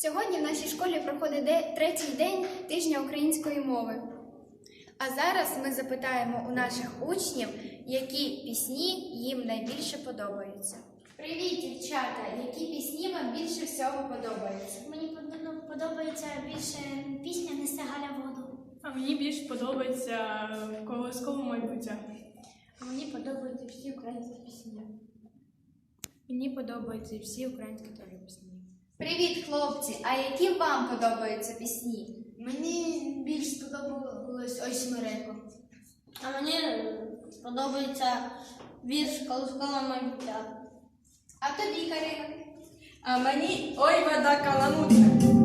Сьогодні в нашій школі проходить третій день тижня української мови. А зараз ми запитаємо у наших учнів, які пісні їм найбільше подобаються. Привіт, дівчата! Які пісні вам більше всього подобаються? Мені подобається більше пісня Несе Галя воду. А мені більш подобається колоскове майбуття. А мені подобаються всі українські пісні. Мені подобаються всі українські теж пісні. Привіт, хлопці! А які вам подобаються пісні? Мені більш сподобалось ой смиренко. А мені подобається вірш Колоскова майбуття. А тобі, Карина? А мені ой вода каламутна.